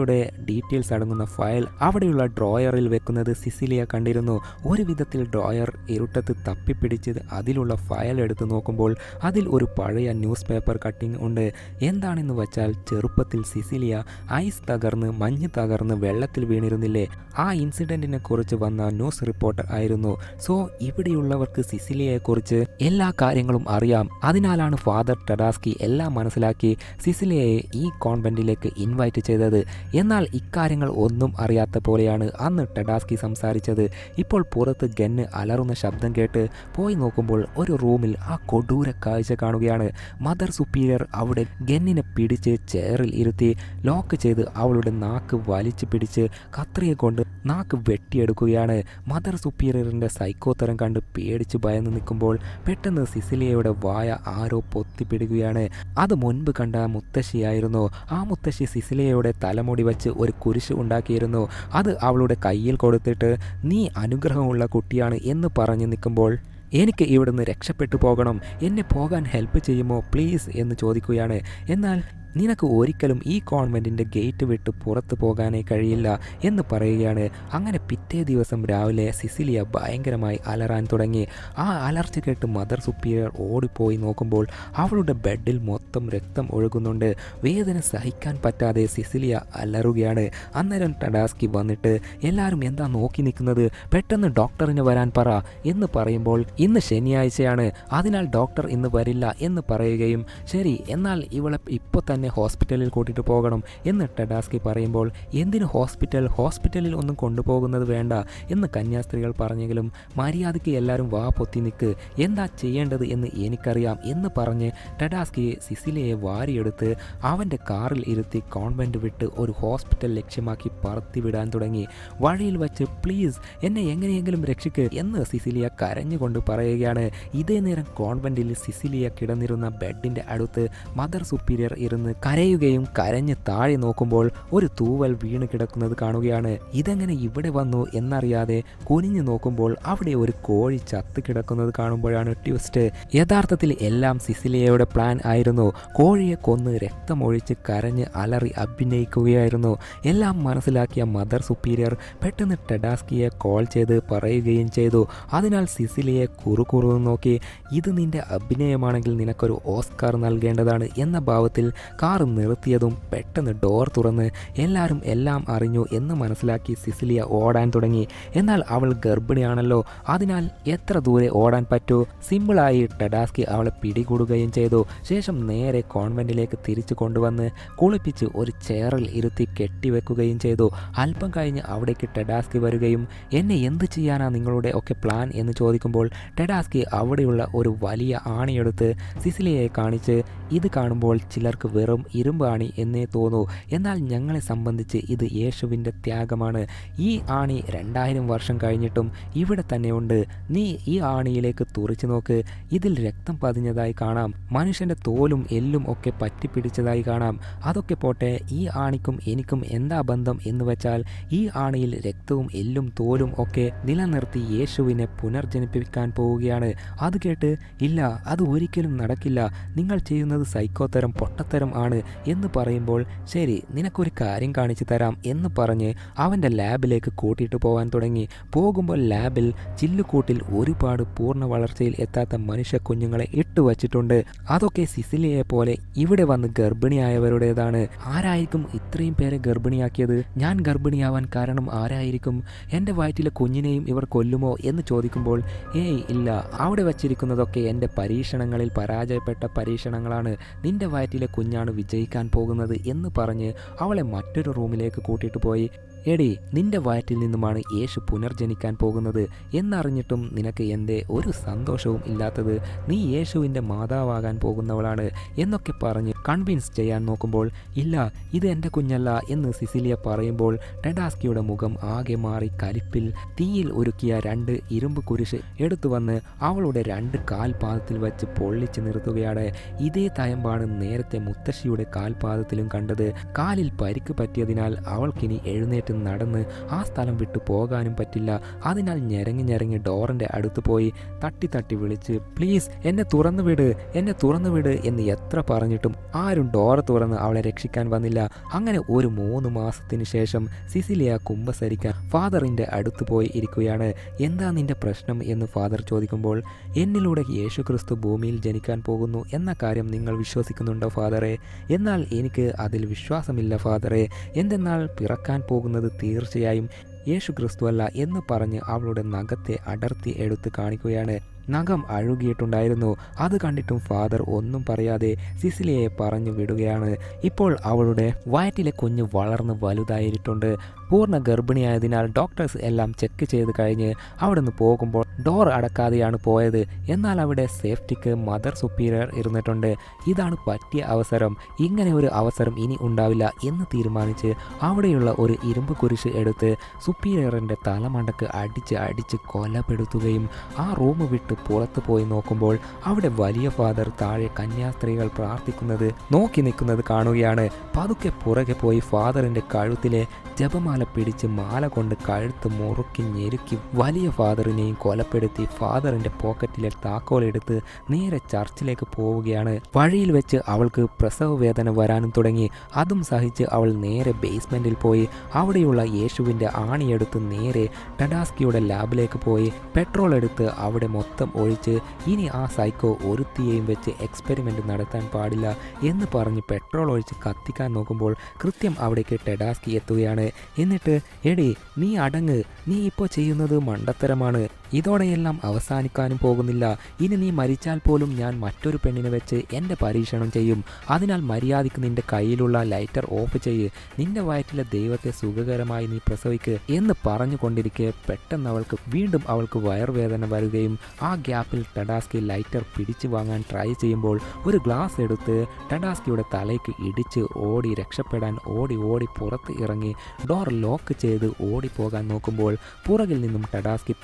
സിസിലിയയുടെ ഡീറ്റെയിൽസ് അടങ്ങുന്ന ഫയൽ അവിടെയുള്ള ഡ്രോയറിൽ വെക്കുന്നത് സിസിലിയ കണ്ടിരുന്നു. ഒരു വിധത്തിൽ ഡ്രോയർ ഇരുട്ടത്ത് തപ്പിപ്പിടിച്ച് അതിലുള്ള ഫയൽ എടുത്ത് നോക്കുമ്പോൾ അതിൽ ഒരു പഴയ ന്യൂസ് പേപ്പർ കട്ടിംഗ് ഉണ്ട്. എന്താണെന്ന് വച്ചാൽ ചെറുപ്പത്തിൽ സിസിലിയ ഐസ് തകർന്ന് മഞ്ഞ് തകർന്ന് വെള്ളത്തിൽ വീണിരുന്നില്ലേ? ആ ഇൻസിഡന്റിനെ കുറിച്ച് വന്ന ന്യൂസ് റിപ്പോർട്ടർ ആയിരുന്നു. സോ ഇവിടെയുള്ളവർക്ക് സിസിലിയയെക്കുറിച്ച് എല്ലാ കാര്യങ്ങളും അറിയാം. അതിനാലാണ് ഫാദർ ടഡാസ്കി എല്ലാം മനസ്സിലാക്കി സിസിലിയയെ ഈ കോൺവെന്റിലേക്ക് ഇൻവൈറ്റ് ചെയ്തത്. എന്നാൽ ഇക്കാര്യങ്ങൾ ഒന്നും അറിയാത്ത പോലെയാണ് അന്ന് ടെഡാസ്കി സംസാരിച്ചത്. ഇപ്പോൾ പുറത്ത് ഗന്ന് അലറുന്ന ശബ്ദം കേട്ട് പോയി നോക്കുമ്പോൾ ഒരു റൂമിൽ ആ കൊടൂര കാഴ്ച കാണുകയാണ്. മദർ സുപ്പീരിയർ അവിടെ ഗന്നിനെ പിടിച്ച് ചെയറിൽ ഇരുത്തി ലോക്ക് ചെയ്ത് അവളുടെ നാക്ക് വലിച്ചു പിടിച്ച് കത്രിയെ കൊണ്ട് നാക്ക് വെട്ടിയെടുക്കുകയാണ്. മദർ സുപ്പീരിയറിന്റെ സൈക്കോത്തരം കണ്ട് പേടിച്ച് ഭയന്ന് നിൽക്കുമ്പോൾ പെട്ടെന്ന് സിസിലിയയുടെ വായ ആരോ പൊത്തിപ്പിടുകയാണ്. അത് മുൻപ് കണ്ട മുത്തശ്ശിയായിരുന്നു. ആ മുത്തശ്ശി സിസിലിയയുടെ തലമുടി വെച്ച് ഒരു കുരിശ് ഉണ്ടാക്കിയിരുന്നു. അത് അവളുടെ കയ്യിൽ കൊടുത്തിട്ട് നീ അനുഗ്രഹമുള്ള കുട്ടിയാണ് എന്ന് പറഞ്ഞു നിൽക്കുമ്പോൾ എനിക്ക് ഇവിടുന്ന് രക്ഷപ്പെട്ടു പോകണം. എന്നെ പോകാൻ ഹെൽപ്പ് ചെയ്യുമോ പ്ലീസ് എന്ന് ചോദിക്കുകയാണ്. എന്നാൽ നിനക്ക് ഒരിക്കലും ഈ കോൺവെന്റിന്റെ ഗേറ്റ് വിട്ട് പുറത്തു പോകാനേ കഴിയില്ല എന്ന് പറയുകയാണ്. അങ്ങനെ പിറ്റേ ദിവസം രാവിലെ സിസിലിയ ഭയങ്കരമായി അലറാൻ തുടങ്ങി. ആ അലർച്ച കേട്ട് മദർ സുപ്പീരിയർ ഓടിപ്പോയി നോക്കുമ്പോൾ അവളുടെ ബെഡിൽ മൊത്തം രക്തം ഒഴുകുന്നുണ്ട്. വേദന സഹിക്കാൻ പറ്റാതെ സിസിലിയ അലറുകയാണ്. അന്നേരം ടഡാസ്കി വന്നിട്ട് എല്ലാവരും എന്താ നോക്കി നിൽക്കുന്നത്? പെട്ടെന്ന് ഡോക്ടറിന് വരാൻ പറ എന്ന് പറയുമ്പോൾ ഇന്ന് ശനിയാഴ്ചയാണ്. അതിനാൽ ഡോക്ടർ ഇന്ന് വരില്ല എന്ന് പറയുകയും ശരി എന്നാൽ ഇവളെ ഇപ്പോൾ തന്നെ ഹോസ്പിറ്റലിൽ കൂട്ടിയിട്ട് പോകണം എന്ന് ടെഡാസ്കി പറയുമ്പോൾ എന്തിന് ഹോസ്പിറ്റൽ? ഹോസ്പിറ്റലിൽ ഒന്നും കൊണ്ടുപോകുന്നത് വേണ്ട എന്ന് കന്യാസ്ത്രീകൾ പറഞ്ഞെങ്കിലും മര്യാദയ്ക്ക് എല്ലാവരും വാ പൊത്തി നിൽക്ക് എന്താ ചെയ്യേണ്ടത് എന്ന് എനിക്കറിയാം എന്ന് പറഞ്ഞ് ടെഡാസ്കി സിസിലയെ വാരിയെടുത്ത് അവന്റെ കാറിൽ ഇരുത്തി കോൺവെന്റ് വിട്ട് ഒരു ഹോസ്പിറ്റൽ ലക്ഷ്യമാക്കി പറത്തിവിടാൻ തുടങ്ങി. വഴിയിൽ വച്ച് പ്ലീസ് എന്നെ എങ്ങനെയെങ്കിലും രക്ഷിക്ക് എന്ന് സിസിലിയ കരഞ്ഞുകൊണ്ട് പറയുകയാണ്. ഇതേ നേരം കോൺവെന്റിൽ സിസിലിയ കിടന്നിരുന്ന ബെഡിന്റെ അടുത്ത് മദർ സുപ്പീരിയർ ഇരുന്ന് കരയുകയും കരഞ്ഞ് താഴെ നോക്കുമ്പോൾ ഒരു തൂവൽ വീണ് കിടക്കുന്നത് കാണുകയാണ്. ഇതെങ്ങനെ ഇവിടെ വന്നു എന്നറിയാതെ കുനിഞ്ഞു നോക്കുമ്പോൾ അവിടെ ഒരു കോഴി ചത്ത് കിടക്കുന്നത് കാണുമ്പോഴാണ് ട്വിസ്റ്റ് യഥാർത്ഥത്തിൽ എല്ലാം സിസിലിയയുടെ പ്ലാൻ ആയിരുന്നു. കോഴിയെ കൊന്ന് രക്തമൊഴിച്ച് കരഞ്ഞ് അലറി അഭിനയിക്കുകയായിരുന്നു. എല്ലാം മനസ്സിലാക്കിയ മദർ സുപ്പീരിയർ പെട്ടെന്ന് ടെഡാസ്കിയെ കോൾ ചെയ്ത് പറയുകയും ചെയ്തു. അതിനാൽ സിസിലിയെ കുറുകുറു നോക്കി ഇത് നിന്റെ അഭിനയമാണെങ്കിൽ നിനക്കൊരു ഓസ്കാർ നൽകേണ്ടതാണ് എന്ന ഭാവത്തിൽ കാർ നിർത്തിയതും പെട്ടെന്ന് ഡോർ തുറന്ന് എല്ലാവരും എല്ലാം അറിഞ്ഞു എന്ന് മനസ്സിലാക്കി സിസിലിയ ഓടാൻ തുടങ്ങി. എന്നാൽ അവൾ ഗർഭിണിയാണല്ലോ. അതിനാൽ എത്ര ദൂരെ ഓടാൻ പറ്റൂ? സിമ്പിളായി ടെഡാസ്കി അവളെ പിടികൂടുകയും ചെയ്തു. ശേഷം നേരെ കോൺവെന്റിലേക്ക് തിരിച്ചു കൊണ്ടുവന്ന് കുളിപ്പിച്ച് ഒരു ചെയറിൽ ഇരുത്തി കെട്ടിവെക്കുകയും ചെയ്തു. അല്പം കഴിഞ്ഞ് അവിടേക്ക് ടെഡാസ്കി വരികയും എന്നെ എന്ത് ചെയ്യാനാ നിങ്ങളുടെ ഒക്കെ പ്ലാൻ? എന്ന് ചോദിക്കുമ്പോൾ ടെഡാസ്കി അവിടെയുള്ള ഒരു വലിയ ആണിയെടുത്ത് സിസിലിയെ കാണിച്ച് ഇത് കാണുമ്പോൾ ചിലർക്ക് വെറും ഇരുമ്പ് ആണി എന്നേ തോന്നൂ. എന്നാൽ ഞങ്ങളെ സംബന്ധിച്ച് ഇത് യേശുവിന്റെ ത്യാഗമാണ്. ഈ ആണി രണ്ടായിരം വർഷം കഴിഞ്ഞിട്ടും ഇവിടെ തന്നെയുണ്ട് നീ ഈ ആണിയിലേക്ക് തുറച്ചു നോക്ക്. ഇതിൽ രക്തം പതിഞ്ഞതായി കാണാം. മനുഷ്യന്റെ തോലും എല്ലും ഒക്കെ പറ്റിപ്പിടിച്ചതായി കാണാം. അതൊക്കെ പോട്ടെ ഈ ആണിക്കും എനിക്കും എന്താ ബന്ധം എന്ന് വെച്ചാൽ ഈ ആണിയിൽ രക്തവും എല്ലും തോലും ഒക്കെ നിലനിർത്തി യേശുവിനെ പുനർജനിപ്പിക്കാൻ പോവുകയാണ്. അത് കേട്ട് ഇല്ല അത് ഒരിക്കലും നടക്കില്ല. നിങ്ങൾ ചെയ്യുന്നത് സൈക്കോത്തരം പൊട്ടത്തരം ആണ് എന്ന് പറയുമ്പോൾ ശരി നിനക്കൊരു കാര്യം കാണിച്ചു തരാം എന്ന് പറഞ്ഞ് അവന്റെ ലാബിലേക്ക് കൂട്ടിയിട്ട് പോകാൻ തുടങ്ങി. പോകുമ്പോൾ ലാബിൽ ചില്ലുകൂട്ടിൽ ഒരുപാട് പൂർണ വളർച്ചയിൽ എത്താത്ത മനുഷ്യ കുഞ്ഞുങ്ങളെ ഇട്ടു വച്ചിട്ടുണ്ട്. അതൊക്കെ സിസിലിയെ പോലെ ഇവിടെ വന്ന് ഗർഭിണിയായവരുടേതാണ്. ആരായിരിക്കും ഇത്രയും പേരെ ഗർഭിണിയാക്കിയത്? ഞാൻ ഗർഭിണിയാവാൻ കാരണം ആരായിരിക്കും? എന്റെ വയറ്റിലെ കുഞ്ഞിനെയും ഇവർ കൊല്ലുമോ എന്ന് ചോദിക്കുമ്പോൾ ഏയ് ഇല്ല. അവിടെ വച്ചിരിക്കുന്നതൊക്കെ എന്റെ പരീക്ഷണങ്ങളിൽ പരാജയപ്പെട്ട പരീക്ഷണങ്ങളാണ്. നിന്റെ വയറ്റിലെ കുഞ്ഞാണ് വിജയിക്കാൻ പോകുന്നത് എന്ന് പറഞ്ഞ് അവളെ മറ്റൊരു റൂമിലേക്ക് കൂട്ടിയിട്ട് പോയി. എടി നിന്റെ വയറ്റിൽ നിന്നുമാണ് യേശു പുനർജനിക്കാൻ പോകുന്നത് എന്നറിഞ്ഞിട്ടും നിനക്ക് എന്റെ ഒരു സന്തോഷവും ഇല്ലാത്തത്? നീ യേശുവിന്റെ മാതാവാകാൻ പോകുന്നവളാണ് എന്നൊക്കെ പറഞ്ഞ് കൺവിൻസ് ചെയ്യാൻ നോക്കുമ്പോൾ ഇല്ല ഇത് എന്റെ കുഞ്ഞല്ല എന്ന് സിസിലിയ പറയുമ്പോൾ ടെഡാസ്കിയുടെ മുഖം ആകെ മാറി കലിപ്പിൽ തീയിൽ ഒരുക്കിയ രണ്ട് ഇരുമ്പ് കുരിശ് എടുത്തു വന്ന് അവളുടെ രണ്ട് കാൽപാദത്തിൽ വെച്ച് പൊള്ളിച്ച് നിർത്തുകയാണ്. ഇതേ തയമ്പാണ് നേരത്തെ മുത്തശ്ശിയുടെ കാൽപാദത്തിലും കണ്ടത്. കാലിൽ പരിക്ക് പറ്റിയതിനാൽ അവൾക്കിനി എഴുന്നേറ്റ് നടന്ന് ആ സ്ഥലം വിട്ടു പോകാനും പറ്റില്ല. അതിനാൽ ഞെരങ്ങി ഞെരങ്ങി ഡോറിന്റെ അടുത്ത് പോയി. തട്ടി തട്ടി വിളിച്ച് പ്ലീസ് എന്നെ തുറന്നു വിട് എന്നെ തുറന്നു വിട് എന്ന് എത്ര പറഞ്ഞിട്ടും ആരും ഡോർ തുറന്ന് അവളെ രക്ഷിക്കാൻ വന്നില്ല. അങ്ങനെ ഒരു മൂന്ന് മാസത്തിന് ശേഷം സിസിലിയ കുമ്പസരിക്കാൻ ഫാദറിന്റെ അടുത്ത് പോയി ഇരിക്കുകയാണ്. എന്താ നിന്റെ പ്രശ്നം? എന്ന് ഫാദർ ചോദിക്കുമ്പോൾ എന്നിലൂടെ യേശുക്രിസ്തു ഭൂമിയിൽ ജനിക്കാൻ പോകുന്നു എന്ന കാര്യം നിങ്ങൾ വിശ്വസിക്കുന്നുണ്ടോ ഫാദറെ? എന്നാൽ എനിക്ക് അതിൽ വിശ്വാസമില്ല ഫാദറെ. എന്തെന്നാൽ പിറക്കാൻ പോകുന്നത് തീർച്ചയായും യേശു ക്രിസ്തുവല്ല എന്ന് പറഞ്ഞ് അവളുടെ നഖത്തെ അടർത്തി എടുത്ത് കാണിക്കുകയാണ്. നഖം അഴുകിയിട്ടുണ്ടായിരുന്നു. അത് കണ്ടിട്ടും ഫാദർ ഒന്നും പറയാതെ സിസിലിയെ പറഞ്ഞു വിടുകയാണ്. ഇപ്പോൾ അവളുടെ വയറ്റിലെ കുഞ്ഞ് വളർന്ന് വലുതായിട്ടുണ്ട് പൂർണ ഗർഭിണിയായതിനാൽ ഡോക്ടേഴ്സ് എല്ലാം ചെക്ക് ചെയ്ത് കഴിഞ്ഞ് അവിടുന്ന് പോകുമ്പോൾ ഡോർ അടക്കാതെയാണ് പോയത്. എന്നാൽ അവിടെ സേഫ്റ്റിക്ക് മദർ സുപ്പീരിയർ ഇരുന്നിട്ടുണ്ട്. ഇതാണ് പറ്റിയ അവസരം. ഇങ്ങനെ ഒരു അവസരം ഇനി ഉണ്ടാവില്ല എന്ന് തീരുമാനിച്ച് അവിടെയുള്ള ഒരു ഇരുമ്പ് കുരിശ് എടുത്ത് സുപ്പീരിയറിന്റെ തലമണ്ടക്ക് അടിച്ച് അടിച്ച് കൊലപ്പെടുത്തുകയും ആ റൂം വിട്ട് പുറത്ത് പോയി നോക്കുമ്പോൾ അവിടെ വലിയ ഫാദർ താഴെ കന്യാസ്ത്രീകൾ പ്രാർത്ഥിക്കുന്നത് നോക്കി നിൽക്കുന്നത് കാണുകയാണ്. പതുക്കെ പുറകെ പോയി ഫാദറിന്റെ കഴുത്തിലെ ജപമാല പിടിച്ച് മാല കൊണ്ട് കഴുത്ത് മുറുക്കി ഞെരുക്കി വലിയ ഫാദറിനെയും കൊലപ്പെടുത്തി ഫാദറിന്റെ പോക്കറ്റിലെ താക്കോലെടുത്ത് നേരെ ചർച്ചിലേക്ക് പോവുകയാണ്. വഴിയിൽ വെച്ച് അവൾക്ക് പ്രസവ വേദന വരാനും തുടങ്ങി. അതും സഹിച്ച് അവൾ നേരെ ബേസ്മെന്റിൽ പോയി. അവിടെയുള്ള യേശുവിന്റെ ആണിയെടുത്ത് നേരെ ടഡാസ്കിയുടെ ലാബിലേക്ക് പോയി. പെട്രോൾ എടുത്ത് അവിടെ മൊത്തം ഒഴിച്ച് ഇനി ആ സൈക്കോ ഒരുത്തിയെയും വെച്ച് എക്സ്പെരിമെന്റ് നടത്താൻ പാടില്ല എന്ന് പറഞ്ഞ് പെട്രോൾ ഒഴിച്ച് കത്തിക്കാൻ നോക്കുമ്പോൾ കൃത്യം അവിടേക്ക് ടെഡാസ്കി എത്തുകയാണ്. എന്നിട്ട് എടി നീ അടങ്ങ്. നീ ഇപ്പോൾ ചെയ്യുന്നത് മണ്ടത്തരമാണ്. ഇതോടെയെല്ലാം അവസാനിക്കാനും പോകുന്നില്ല. ഇനി നീ മരിച്ചാൽ പോലും ഞാൻ മറ്റൊരു പെണ്ണിനെ വെച്ച് എന്റെ പരീക്ഷണം ചെയ്യും. അതിനാൽ മര്യാദയ്ക്ക് നിന്റെ കയ്യിലുള്ള ലൈറ്റർ ഓഫ് ചെയ്യ്. നിന്റെ വയറ്റിലെ ദൈവത്തെ സുഖകരമായി നീ പ്രസവിക്ക് എന്ന് പറഞ്ഞുകൊണ്ടിരിക്കെ പെട്ടെന്ന് അവൾക്ക് വീണ്ടും അവൾക്ക് വയർവേദന വരികയും ആ ഗ്യാപ്പിൽ ടഡാസ്കി ലൈറ്റർ പിടിച്ചു വാങ്ങാൻ ട്രൈ ചെയ്യുമ്പോൾ ഒരു ഗ്ലാസ് എടുത്ത് ടഡാസ്കിയുടെ തലയ്ക്ക് ഇടിച്ച് ഓടി രക്ഷപ്പെടാൻ ഓടി ഓടി പുറത്ത് ഇറങ്ങി ഡോർ ലോക്ക് ചെയ്ത് ഓടിപ്പോകാൻ നോക്കുമ്പോൾ പുറകിൽ നിന്നും ടഡാസ്കി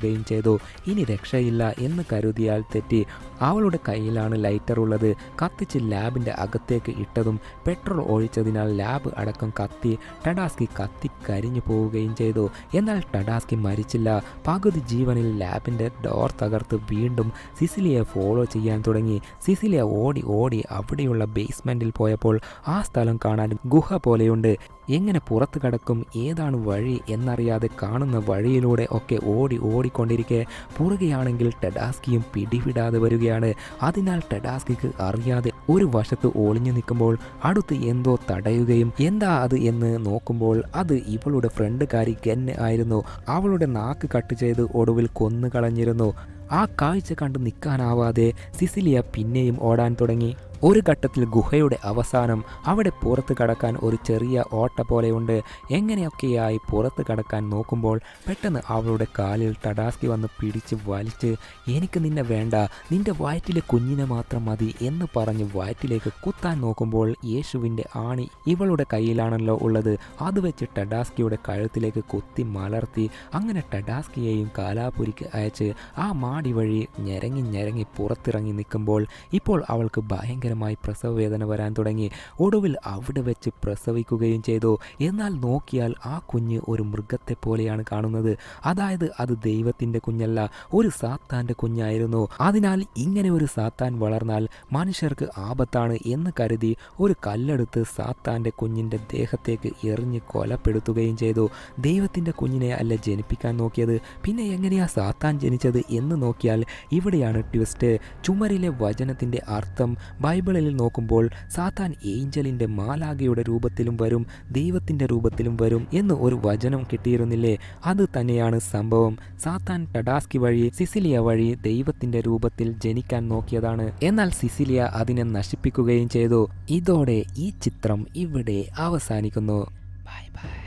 പിടികൂടുകയും ചെയ്തു. ഇനി രക്ഷയില്ല എന്ന് കരുതിയാൽ തെറ്റി. അവളുടെ കയ്യിലാണ് ലൈറ്റർ ഉള്ളത്. കത്തിച്ച് ലാബിന്റെ അകത്തേക്ക് ഇട്ടതും പെട്രോൾ ഒഴിച്ചതിനാൽ ലാബ് അടക്കം കത്തി. ടഡാസ്കി കത്തി കരിഞ്ഞു പോവുകയും ചെയ്തു. എന്നാൽ ടഡാസ്കി മരിച്ചില്ല. പകുതി ജീവനിൽ ലാബിന്റെ ഡോർ തകർത്ത് വീണ്ടും സിസിലിയെ ഫോളോ ചെയ്യാൻ തുടങ്ങി. സിസിലിയ ഓടി ഓടി അവിടെയുള്ള ബേസ്മെന്റിൽ പോയപ്പോൾ ആ സ്ഥലം കാണാൻ ഗുഹ പോലെയുണ്ട്. എങ്ങനെ പുറത്ത് കടക്കും ഏതാണ് വഴി എന്നറിയാതെ കാണുന്ന വഴിയിലൂടെ ഒക്കെ ഓടി ഓടിക്കൊണ്ടിരിക്കെ പുറകെയാണെങ്കിൽ ടെഡാസ്കിയും പിടിവിടാതെ വരികയാണ്. അതിനാൽ ടെഡാസ്കിക്ക് അറിയാതെ ഒരു വശത്ത് ഒളിഞ്ഞു നിൽക്കുമ്പോൾ അടുത്ത് എന്തോ തടയുകയും എന്താ അത് എന്ന് നോക്കുമ്പോൾ അത് ഇവളുടെ ഫ്രണ്ടുകാരി ഗെന്ന് ആയിരുന്നു. അവളുടെ നാക്ക് കട്ട് ചെയ്ത് ഒടുവിൽ കൊന്നു കളഞ്ഞിരുന്നു ആ കാഴ്ച കണ്ട് നിൽക്കാനാവാതെ സിസിലിയ പിന്നെയും ഓടാൻ തുടങ്ങി. ഒരു ഘട്ടത്തിൽ ഗുഹയുടെ അവസാനം അവിടെ പുറത്ത് കടക്കാൻ ഒരു ചെറിയ ഓട്ട പോലെയുണ്ട്. എങ്ങനെയൊക്കെയായി പുറത്ത് കടക്കാൻ നോക്കുമ്പോൾ പെട്ടെന്ന് അവളുടെ കാലിൽ തടാസ്കി വന്ന് പിടിച്ച് വലിച്ച് എനിക്ക് നിന്നെ വേണ്ട. നിന്റെ വയറ്റിലെ കുഞ്ഞിനെ മാത്രം മതി എന്ന് പറഞ്ഞ് വയറ്റിലേക്ക് കുത്താൻ നോക്കുമ്പോൾ യേശുവിന്റെ ആണി ഇവളുടെ കയ്യിലാണല്ലോ ഉള്ളത്. അത് വെച്ച് ടഡാസ്കിയുടെ കഴുത്തിലേക്ക് കുത്തി മലർത്തി അങ്ങനെ ടഡാസ്കിയെയും കാലാപുരിക്ക് അയച്ച് ആ മാടി വഴി ഞരങ്ങി ഞെരങ്ങി പുറത്തിറങ്ങി നിൽക്കുമ്പോൾ ഇപ്പോൾ അവൾക്ക് ഭയങ്കരമായി പ്രസവ വേദന വരാൻ തുടങ്ങി. ഒടുവിൽ അവിടെ വെച്ച് പ്രസവിക്കുകയും ചെയ്തു. എന്നാൽ നോക്കിയാൽ ആ കുഞ്ഞ് ഒരു മൃഗത്തെ പോലെയാണ് കാണുന്നത്. അതായത് അത് ദൈവത്തിന്റെ കുഞ്ഞല്ല ഒരു സാത്താന്റെ കുഞ്ഞായിരുന്നു. അതിനാൽ ഇങ്ങനെ ഒരു സാത്താൻ വളർന്നാൽ മനുഷ്യർക്ക് ആപത്താണ് എന്ന് കരുതി ഒരു കല്ലെടുത്ത് സാത്താന്റെ കുഞ്ഞിന്റെ ദേഹത്തേക്ക് എറിഞ്ഞ് കൊലപ്പെടുത്തുകയും ചെയ്തു. ദൈവത്തിന്റെ കുഞ്ഞിനെ അല്ല ജനിപ്പിക്കാൻ നോക്കിയത്. പിന്നെ എങ്ങനെയാ സാത്താൻ ജനിച്ചത് എന്ന് നോക്കിയാൽ ഇവിടെയാണ് ട്വിസ്റ്റ്. ചുമരിലെ വചനത്തിന്റെ അർത്ഥം ബൈബിളിൽ നോക്കുമ്പോൾ സാത്താൻ ഏഞ്ചലിന്റെ മാലാകയുടെ രൂപത്തിലും വരും ദൈവത്തിന്റെ രൂപത്തിലും വരും എന്ന് ഒരു വചനം കിട്ടിയിരുന്നില്ലേ? അത് തന്നെയാണ് സംഭവം. സാത്താൻ ടഡാസ്കി വഴി സിസിലിയ വഴി ദൈവത്തിന്റെ രൂപത്തിൽ ജനിക്കാൻ നോക്കിയതാണ്. എന്നാൽ സിസിലിയ അതിനെ നശിപ്പിക്കുകയും ചെയ്തു. ഇതോടെ ഈ ചിത്രം ഇവിടെ അവസാനിക്കുന്നു. Bye bye.